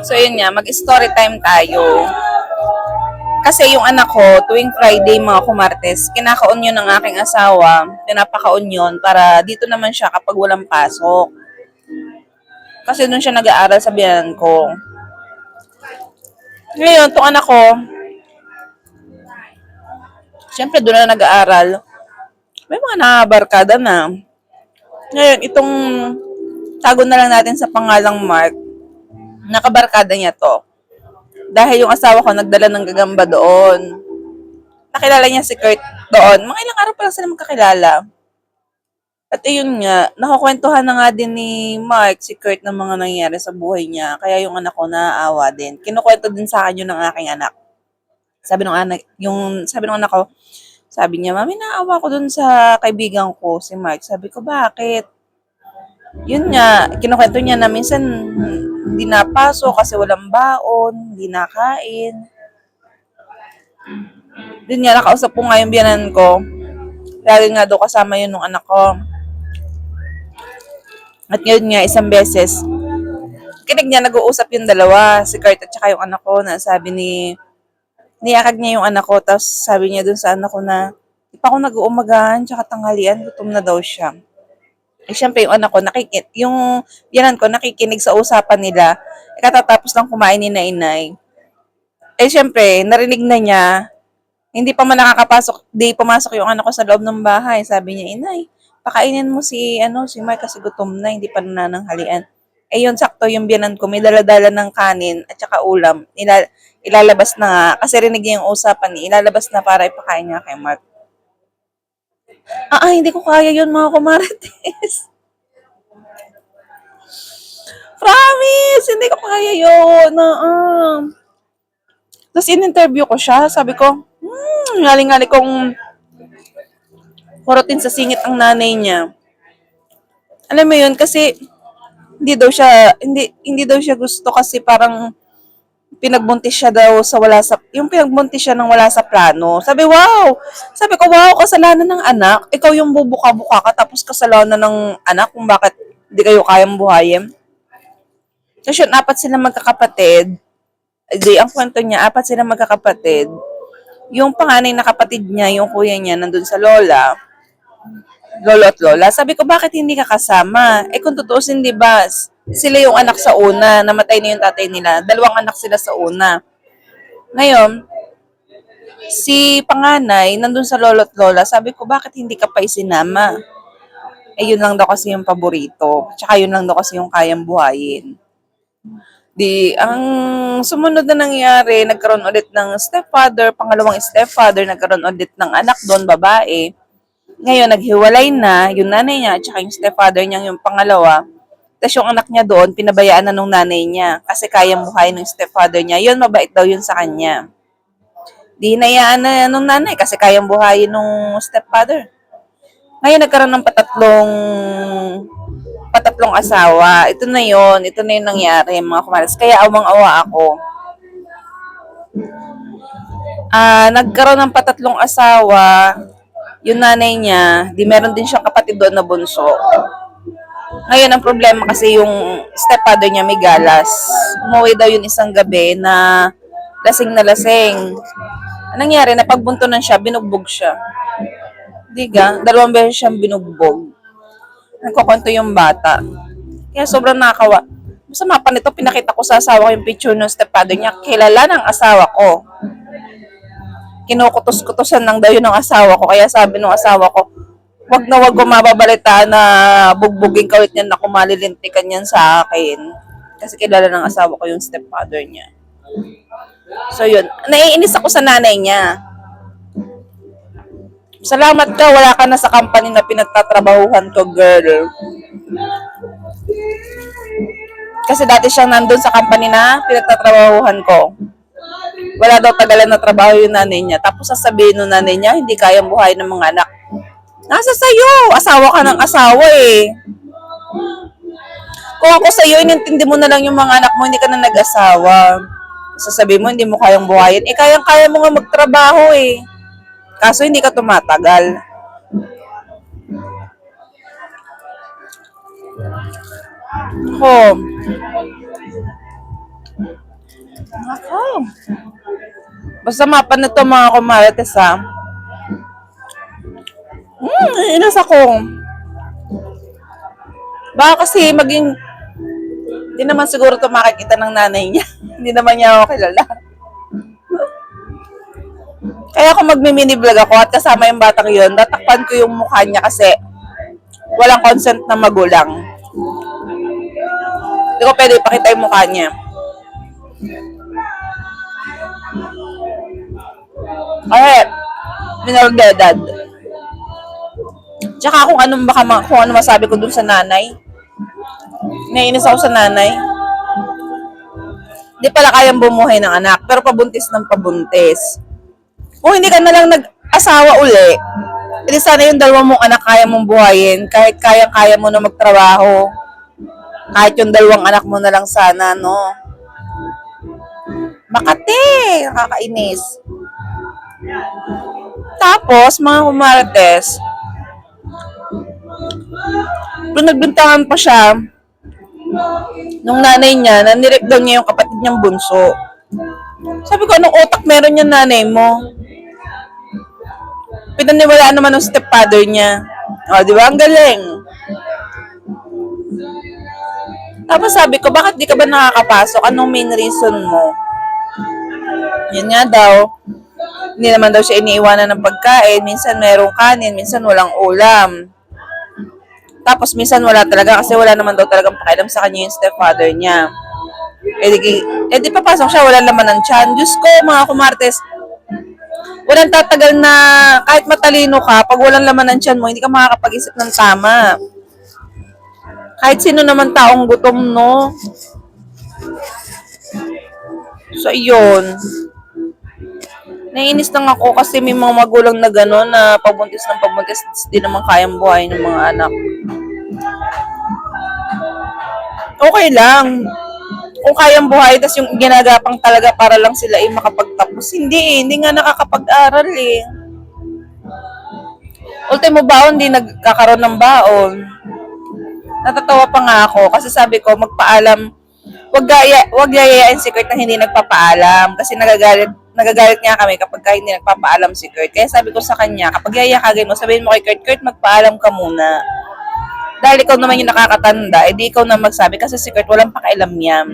So yun nga, mag-story time tayo. Kasi yung anak ko, tuwing Friday mga kumartes, kinakaon yun ng aking asawa, pinapakaon yun para dito naman siya kapag walang pasok. Kasi doon siya nag-aaral sa biyanan ko. Ngayon, tong anak ko, syempre doon na nag-aaral, may mga nakabarkada na. Ngayon, itong tago na lang natin sa pangalang Mark, nakabarkada niya to. Dahil yung asawa ko nagdala ng gagamba doon. Nakilala niya si Kurt doon. Mga ilang araw pa lang sila magkakilala. At ayun nga, nakakwentuhan na nga din ni Mark si Kurt ng mga nangyari sa buhay niya. Kaya yung anak ko naaawa din. Kinukwento din sa akin yun ng aking anak. Sabi ng anak, yung sabi ng anak ko, sabi niya, Mami, naawa ko dun sa kaibigan ko, si Mark. Sabi ko, bakit? Yun nga, kinukwento niya na minsan hindi napasok kasi walang baon, hindi nakain. Yun nga, nakausap ko nga yung biyanan ko. Lagi nga daw kasama yun nung anak ko. At ngayon nga, isang beses, kinig niya, nag-uusap yung dalawa, si Kurt at saka yung anak ko, na sabi ni, niyakag niya yung anak ko, tapos sabi niya dun sa anak ko na, di pa ako nag-uumagahan, tsaka tanghalian, gutom na daw siya. Eh, syempre, yung anak ko, nakikit, yung yanan ko, nakikinig sa usapan nila, eh, katatapos lang kumain ni na inay. Eh, syempre, narinig na niya, hindi pa man nakakapasok, di pumasok yung anak ko sa loob ng bahay. Sabi niya, inay, pakainin mo si, ano, si Mark kasi gutom na, hindi pa nananghalian. Eh, yun, sakto yung biyanan ko, may daladala ng kanin at saka ulam. Ila, ilalabas na nga, kasi rinig niya yung usapan niya, ilalabas na para ipakain niya kay Mark. Ah, ah, hindi ko kaya yun mga kumarites. Promise, hindi ko kaya yun. Ah, ah. Tapos in-interview ko siya, sabi ko, hmm, ngaling-ngaling kong kurutin sa singit ang nanay niya. Alam mo yun, kasi hindi daw siya, hindi, hindi daw siya gusto kasi parang pinagbuntis siya daw sa wala sa, yung pinagbuntis siya ng wala sa plano. Sabi, wow! Sabi ko, wow, kasalanan ng anak. Ikaw yung bubuka-buka ka, tapos kasalanan ng anak kung bakit hindi kayo kayang buhayin. Tapos yun, apat sila magkakapatid. Di, ang kwento niya, apat sila magkakapatid. Yung panganay na kapatid niya, yung kuya niya, nandun sa lola. Lolo at lola. Sabi ko, bakit hindi ka kasama? Eh kung tutuusin, di ba, sila yung anak sa una, namatay na yung tatay nila. Dalawang anak sila sa una. Ngayon, si panganay, nandun sa lolo at lola, sabi ko, bakit hindi ka pa isinama? Eh, yun lang daw kasi yung paborito. Tsaka yun lang daw kasi yung kayang buhayin. Di, ang sumunod na nangyari, nagkaroon ulit ng stepfather, pangalawang stepfather, nagkaroon ulit ng anak doon, babae. Ngayon, naghiwalay na, yung nanay niya, at saka yung stepfather niya, yung pangalawa. Tapos yung anak niya doon, pinabayaan na nung nanay niya. Kasi kaya buhay ng stepfather niya. Yun, mabait daw yun sa kanya. Di hinayaan na nung nanay kasi kayang buhayin nung stepfather. Ngayon, nagkaroon ng patatlong patatlong asawa. Ito na yon Ito na yung nangyari, mga kumalas. Kaya awang-awa ako. Ah, nagkaroon ng patatlong asawa. Yung nanay niya, di meron din siyang kapatid doon na bunso. Ngayon, ang problema kasi yung stepfather niya may galas. Umuwi daw yun isang gabi na lasing na lasing. Anong nangyari? Napagbuntunan siya, binugbog siya. Diga, dalawang beses siyang binugbog. Nagkukwento yung bata. Kaya sobrang nakakawa. Masama pa nito, pinakita ko sa asawa ko yung picture ng stepfather niya. Kilala ng asawa ko. Kinukutos-kutosan lang daw yun ng asawa ko. Kaya sabi ng asawa ko, wag na wag ko mababalita na bugbugin ka ulit niyan na kumalilintikan yan sa akin. Kasi kilala ng asawa ko yung stepfather niya. So yun, naiinis ako sa nanay niya. Salamat ka, wala ka na sa company na pinagtatrabahuhan ko, girl. Kasi dati siyang nandun sa company na pinagtatrabahuhan ko. Wala daw tagalan na trabaho yung nanay niya. Tapos sasabihin ng nanay niya, hindi kayang buhay ng mga anak. Nasa sayo, asawa ka ng asawa eh. Kung ako sa'yo, inintindi mo na lang yung mga anak mo, hindi ka na nag-asawa. Sasabihin mo, hindi mo kayang buhayin. Eh, kayang-kaya mo nga magtrabaho eh. Kaso hindi ka tumatagal. Home. Ako. Basta mapa na to mga kumarites ha. Hmm, inas ako. Baka kasi maging hindi naman siguro to makikita ng nanay niya. hindi naman niya ako kilala. Kaya kung magmi-mini vlog ako at kasama yung batang yun, tatakpan ko yung mukha niya kasi walang consent na magulang. Hindi ko pwede ipakita yung mukha niya. Kasi, minor de edad. Tsaka kung anong baka ma- kung ano masabi ko dun sa nanay. Naiinis ako sa nanay. Hindi pala kayang bumuhay ng anak, pero pabuntis ng pabuntis. Kung hindi ka na lang nag-asawa uli, edi sana yung dalawa mong anak kaya mong buhayin, kahit kaya-kaya mo na magtrabaho. Kahit yung dalawang anak mo na lang sana, no? Makati! Nakakainis. Tapos, mga kumarates, nung nagbintangan pa siya, nung nanay niya, nanirip daw niya yung kapatid niyang bunso. Sabi ko, anong utak meron yung nanay mo? Pinaniwalaan naman ng stepfather niya. O, di ba? Ang galing. Tapos sabi ko, bakit di ka ba nakakapasok? Anong main reason mo? Yun nga daw, hindi naman daw siya iniiwanan ng pagkain. Minsan merong kanin, minsan walang ulam. Tapos minsan wala talaga kasi wala naman daw talagang pakialam sa kanya yung stepfather niya. Eh di, eh di papasok siya, wala naman ng tiyan. Diyos ko, mga kumartes, walang tatagal na kahit matalino ka, pag walang laman ng tiyan mo, hindi ka makakapag-isip ng tama. Kahit sino naman taong gutom, no? So, yun. Naiinis lang ako kasi may mga magulang na gano'n na pabuntis ng pabuntis, di naman kayang buhay ng mga anak. Okay lang. Kung kayang buhay, tas yung ginagapang talaga para lang sila ay makapagtapos. Hindi eh, hindi nga nakakapag-aral eh. Ultimo baon, di nagkakaroon ng baon. Natatawa pa nga ako kasi sabi ko, magpaalam, wag, gaya, wag yayayain si Kurt na hindi nagpapaalam kasi nagagalit nagagalit niya kami kapag ka hindi nagpapaalam si Kurt. Kaya sabi ko sa kanya, kapag yayakagin mo, sabihin mo kay Kurt, Kurt, magpaalam ka muna. Dahil ikaw naman yung nakakatanda, edi ikaw na magsabi kasi si Kurt walang pakialam yan.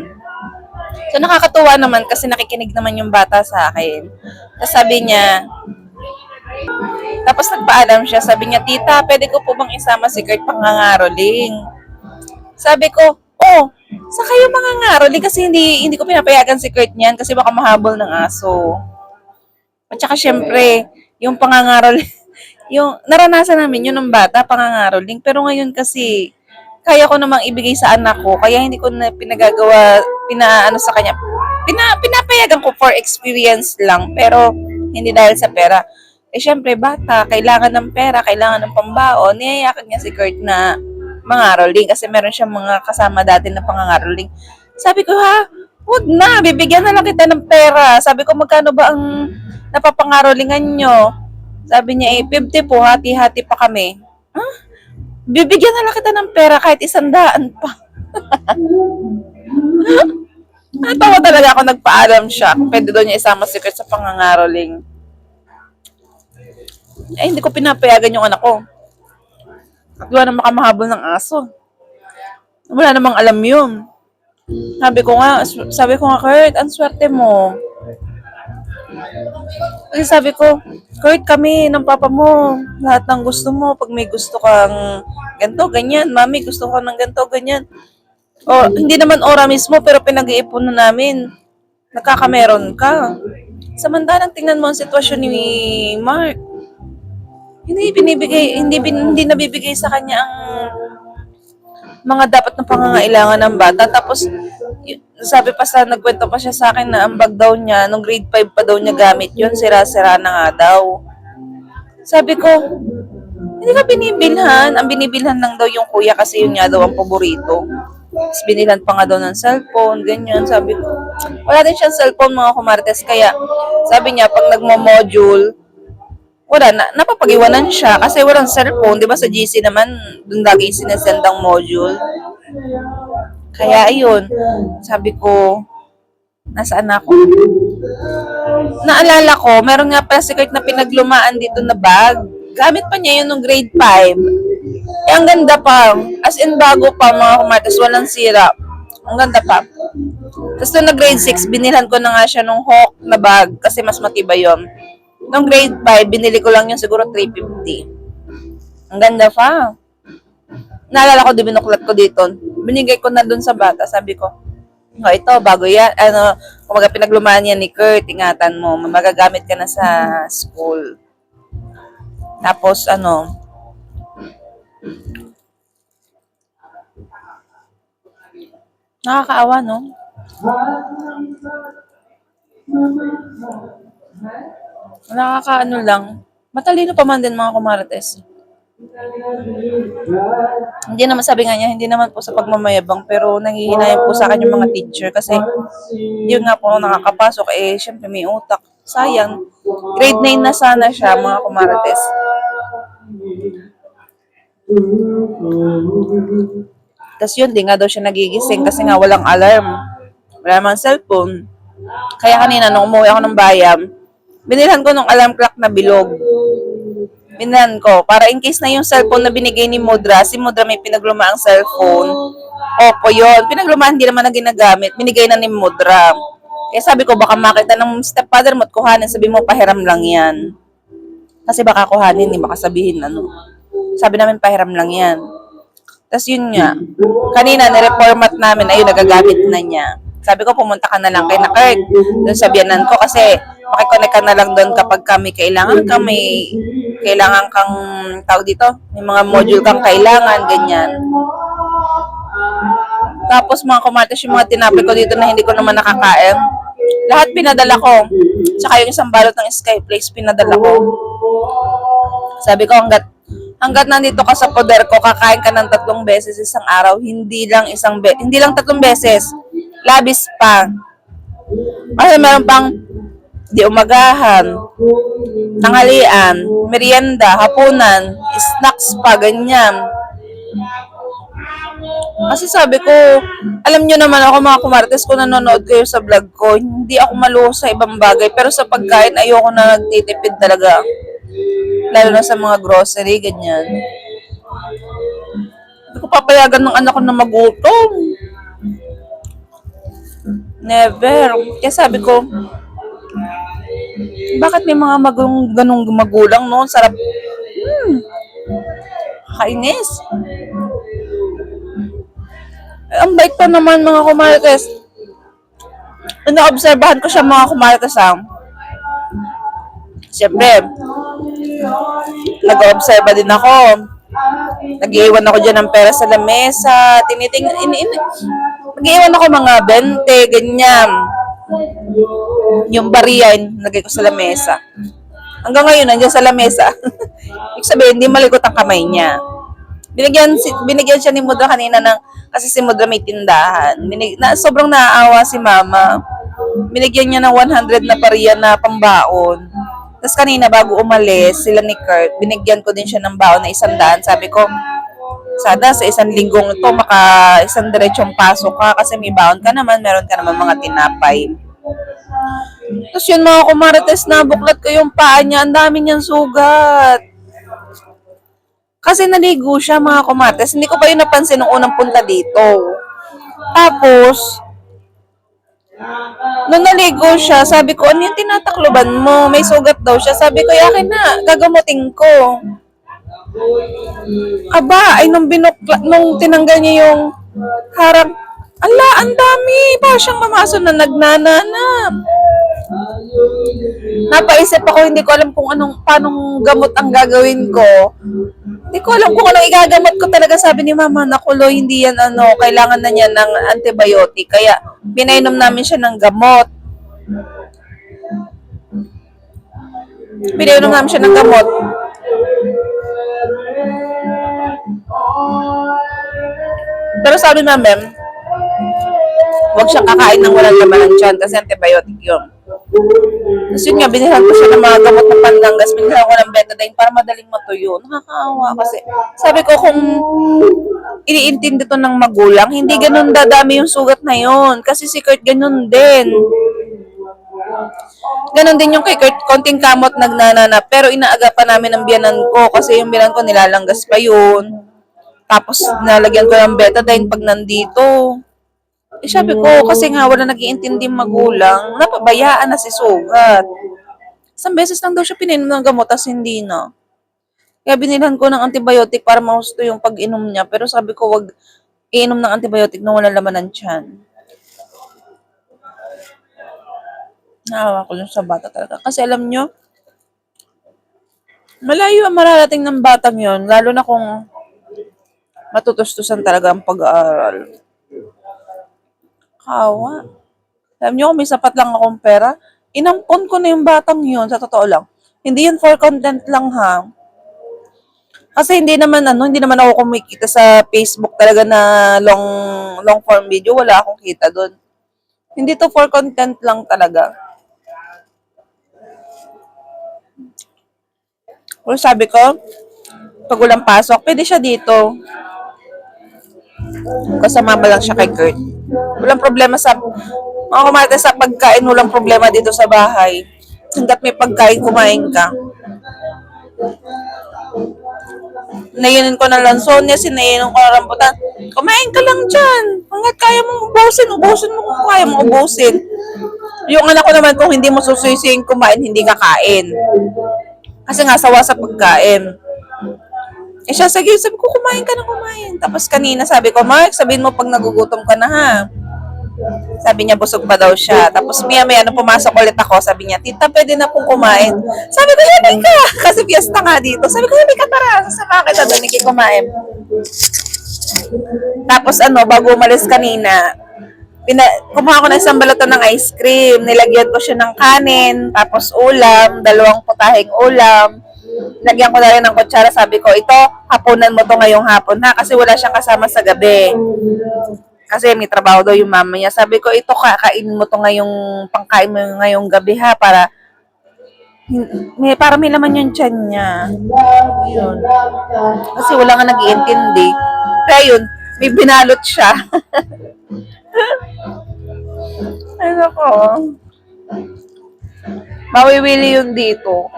So nakakatuwa naman kasi nakikinig naman yung bata sa akin. Tapos sabi niya, tapos nagpaalam siya, sabi niya, Tita, pwede ko po bang isama si Kurt pangangaroling? Sabi ko, oh, sa kayo mangangaroling kasi hindi hindi ko pinapayagan si Kurt niyan kasi baka mahabol ng aso. At saka syempre, yung pangangaroling, yung naranasan namin yun ng bata, pangangaroling. Pero ngayon kasi, kaya ko namang ibigay sa anak ko, kaya hindi ko na pinagagawa, pinaano sa kanya. Pina, pinapayagan ko for experience lang, pero hindi dahil sa pera. Eh syempre, bata, kailangan ng pera, kailangan ng pambaon, niyayakan niya si Kurt na mangaroling kasi meron siyang mga kasama dati na pangangaroling. Sabi ko, ha, wag na, bibigyan na lang kita ng pera. Sabi ko, magkano ba ang napapangarolingan nyo? Sabi niya, eh, 50 po, hati-hati pa kami. Ha? Bibigyan na lang kita ng pera kahit isang daan pa. Natawa talaga ako, nagpaalam siya. Pwede doon niya isama Kurt sa pangangaroling. Eh, hindi ko pinapayagan yung anak ko. Wala na makamahabol ng aso. Wala namang alam yun. Sabi ko nga, sabi ko nga, Kurt, ang swerte mo. Kasi sabi ko, Kurt, kami ng papa mo, lahat ng gusto mo, pag may gusto kang ganto, ganyan, mami, gusto ko ng ganto, ganyan. O, hindi naman ora mismo, pero pinag-iipon na namin. Nagkakameron ka. Samantalang tingnan mo ang sitwasyon ni Mark hindi binibigay hindi bin, hindi nabibigay sa kanya ang mga dapat na pangangailangan ng bata. Tapos sabi pa sa nagkwento pa siya sa akin na ang bag daw niya nung grade 5 pa daw niya gamit yun sira-sira na nga daw. Sabi ko hindi ka binibilhan. Ang binibilhan lang daw yung kuya kasi yun nga daw ang paborito. Tapos binilan pa nga daw ng cellphone ganyan. Sabi ko wala din siyang cellphone mga kumartes. Kaya sabi niya pag nagmo-module wala na, napapag-iwanan siya kasi walang cellphone, 'di ba sa GC naman doon lagi sinesend ang module. Kaya ayun, sabi ko, Nasaan ako? Naalala ko, meron nga pala si Kurt na pinaglumaan dito na bag. Gamit pa niya yun nung grade 5. Eh, ang ganda pa. As in, bago pa mga kumatas. Walang sira. Ang ganda pa. Tapos nung nag-grade 6, binilhan ko na nga siya nung Hawk na bag kasi mas matibay yun. Nung grade 5, binili ko lang yun siguro 350. Ang ganda pa. Naalala ko, binuklat ko dito. Binigay ko na dun sa bata. Sabi ko, oh, ito, bago yan. Ano, kumaga pinaglumaan yan ni Kurt, ingatan mo. Magagamit ka na sa school. Tapos, ano, nakakaawa, no? Nakakaano lang. Matalino pa man din mga kumarates. Hindi naman sabi nga niya, hindi naman po sa pagmamayabang, pero nanghihinayan po sa akin yung mga teacher kasi yun nga po nakakapasok, eh syempre may utak. Sayang. Grade 9 na sana siya, mga kumarates. Tapos yun, di nga daw siya nagigising kasi nga walang alarm. Wala naman cellphone. Kaya kanina, nung umuwi ako ng bayan, binilhan ko ng alarm clock na bilog. Binilhan ko. Para in case na yung cellphone na binigay ni Mudra, si Mudra may pinaglumaang cellphone. Opo, yun. Pinaglumaan, hindi naman na ginagamit. Binigay na ni Mudra. Kaya sabi ko, baka makita ng stepfather mo at kuhanin, sabi mo, pahiram lang yan. Kasi baka kuhanin, hindi baka sabihin, ano. Sabi namin, pahiram lang yan. Tapos yun nga, kanina nireformat namin, ayun, nagagamit na niya. Sabi ko, pumunta ka na lang kay na Kurt. Doon sa biyanan ko kasi makikonnect ka na lang doon kapag kami kailangan ka, may kailangan kang, tawag dito, may mga module kang kailangan, ganyan. Tapos mga kumatas yung mga tinapay ko dito na hindi ko naman nakakain. Lahat pinadala ko. Tsaka yung isang balot ng Skyflakes pinadala ko. Sabi ko hanggat hanggat nandito ka sa poder ko, kakain ka ng tatlong beses isang araw, hindi lang isang be hindi lang tatlong beses. Labis pa. Kasi meron pang di umagahan, tanghalian, merienda, hapunan, snacks pa, ganyan. Kasi sabi ko, alam nyo naman ako mga kumartes kung nanonood kayo sa vlog ko, hindi ako maluho sa ibang bagay, pero sa pagkain ayoko na nagtitipid talaga. Lalo na sa mga grocery, ganyan. Hindi ko papayagan ng anak ko na magutom. Never. Kaya sabi ko, bakit may mga magulong ganong magulang no? Sarap. Hmm. Kainis. Ang bait pa naman mga kumarites. Naobserbahan ko siya mga kumarites ha. Siyempre, nag-obserba din ako. Nag-iwan ako dyan ng pera sa lamesa. Tiniting, in, in, nag-iwan ako mga 20, ganyan. Yung bariya, nagay ko sa lamesa. Hanggang ngayon, nandiyan sa lamesa. Ibig sabihin, hindi malikot ang kamay niya. Binigyan, binigyan siya ni Mudra kanina ng, kasi si Mudra may tindahan. Binig, na, sobrang naaawa si mama. Binigyan niya ng 100 na pariya na pambaon. Tapos kanina, bago umalis, sila ni Kurt, binigyan ko din siya ng baon na isang daan. Sabi ko, sana sa isang linggong ito, maka isang diretsong pasok ka kasi may baon ka naman, meron ka naman mga tinapay. Tapos yun mga kumarites na buklat ko yung paa niya, ang dami niyang sugat. Kasi naligo siya mga kumarites, hindi ko pa yun napansin nung unang punta dito. Tapos, nung naligo siya, sabi ko, ano yung tinatakloban mo? May sugat daw siya. Sabi ko, yakin na, gagamutin ko. Aba, ay nung binukla, nung tinanggal niya yung harang, ala, ang dami, pa siyang mamaso na nagnanana. Napaisip ako, hindi ko alam kung anong, paanong gamot ang gagawin ko. Hindi ko alam kung anong igagamot ko talaga. Sabi ni mama, nakulo, hindi yan ano, kailangan na niya ng antibiotic. Kaya, pinainom namin siya ng gamot. Pinainom namin siya ng gamot. Pero sabi namin, huwag siyang kakain ng walang laman ng tiyan kasi antibiotic yun. Tapos yun nga, binilhan ko siya ng mga gamot na pandangas, binilhan ko ng betadine para madaling matuyo. Nakakaawa kasi. Sabi ko kung iniintindi to ng magulang, hindi ganun dadami yung sugat na yun. Kasi si Kurt ganun din. Ganon din yung kay Kurt, konting kamot nagnanana, pero inaaga pa namin ang biyanan ko kasi yung biyanan ko nilalanggas pa yun. Tapos nalagyan ko ng betadine pag nandito. Eh, sabi ko, kasi nga wala nag-iintindi magulang, napabayaan na si Sugat. Isang beses lang daw siya pinainom ng gamot, tas hindi na. Kaya binilhan ko ng antibiotic para mahusto yung pag-inom niya. Pero sabi ko, wag iinom ng antibiotic na walang laman ng tiyan. Naawa ko dun sa bata talaga. Kasi alam nyo, malayo ang mararating ng batang yon lalo na kung matutustusan talaga ang pag-aaral. Kawa. Alam nyo, may sapat lang akong pera, inampon ko na yung batang yon sa totoo lang. Hindi yun for content lang ha. Kasi hindi naman ano, hindi naman ako kumikita sa Facebook talaga na long long form video, wala akong kita doon. Hindi to for content lang talaga. Pero sabi ko, pag walang pasok, pwede siya dito. Kasama ba lang siya kay Kurt? Walang problema sa mga kumate sa pagkain, walang problema dito sa bahay. Hanggat may pagkain, kumain ka. Nainin ko na lansonya, sinainin ko na rambutan. Kumain ka lang dyan. Hanggat kaya mong ubusin, ubusin mo kung kaya mo ubusin. Yung anak ko naman, kung hindi mo susuyusin kumain, hindi kakain. Kasi nga, sawa sa pagkain. Eh siya, sige, sabi ko, kumain ka na kumain. Tapos kanina sabi ko, Mark, sabihin mo pag nagugutom ka na ha. Sabi niya, busog pa daw siya. Tapos maya maya, nung pumasok ulit ako, sabi niya, tita, pwede na pong kumain. Sabi ko, hindi ka. Kasi fiesta nga dito. Sabi ko, hindi ka tara. Sasama kita doon, hindi kumain. Tapos ano, bago umalis kanina, pina, kumuha ko ng isang balato ng ice cream. Nilagyan ko siya ng kanin, tapos ulam, dalawang putahing ulam. Lagyan ko na rin ng kutsara. Sabi ko, ito, hapunan mo to ngayong hapon ha, kasi wala siyang kasama sa gabi. Kasi may trabaho daw yung mama niya. Sabi ko, ito kakainin mo to ngayong, pangkain mo ngayong gabi ha, para may, para may laman yung tiyan niya. Yun. Kasi wala nga nag-iintindi. Kaya yun, may binalot siya. Ay, nako. Mawiwili yun dito.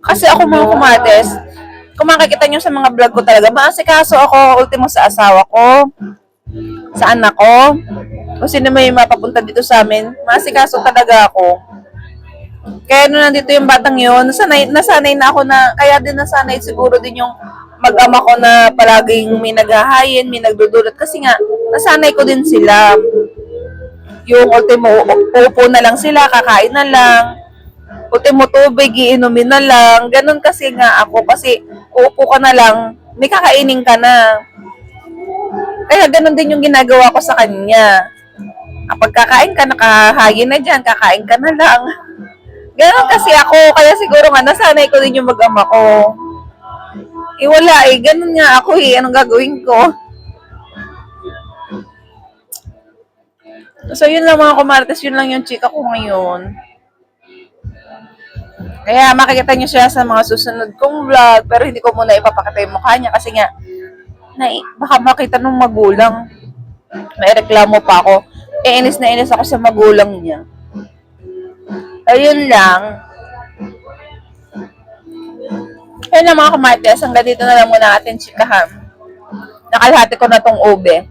Kasi ako mga kumates, kung makikita nyo sa mga vlog ko talaga, maasikaso ako ultimo sa asawa ko, sa anak ko, kung sino may mapapunta dito sa amin, maasikaso talaga ako. Kaya nung nandito yung batang yun, nasanay, nasanay na ako na, kaya din nasanay siguro din yung mag-ama ko na palaging may naghahayin, may nagdudulot. Kasi nga, nasanay ko din sila. Yung ultimo, upo na lang sila, kakain na lang. Ultimo tubig, iinumin na lang. Ganun kasi nga ako. Kasi uupo ka na lang, may kakainin ka na. Kaya ganun din yung ginagawa ko sa kanya. Kapag kakain ka, nakahayin na dyan, kakain ka na lang. Ganun kasi ako, kaya siguro nga, nasanay ko din yung mag-ama ko. Eh eh, ganun nga ako eh, anong gagawin ko? So yun lang mga kumartes, yun lang yung chika ko ngayon. Kaya makikita niyo siya sa mga susunod kong vlog, pero hindi ko muna ipapakita yung mukha niya kasi nga, na, baka makita nung magulang. May reklamo pa ako. Eh, inis na inis ako sa magulang niya. Ayun lang. Ayun lang mga kumartes, hanggang dito na lang muna atin chikahan. Nakalhati ko na tong ube.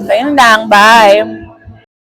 So, yun lang. Bye.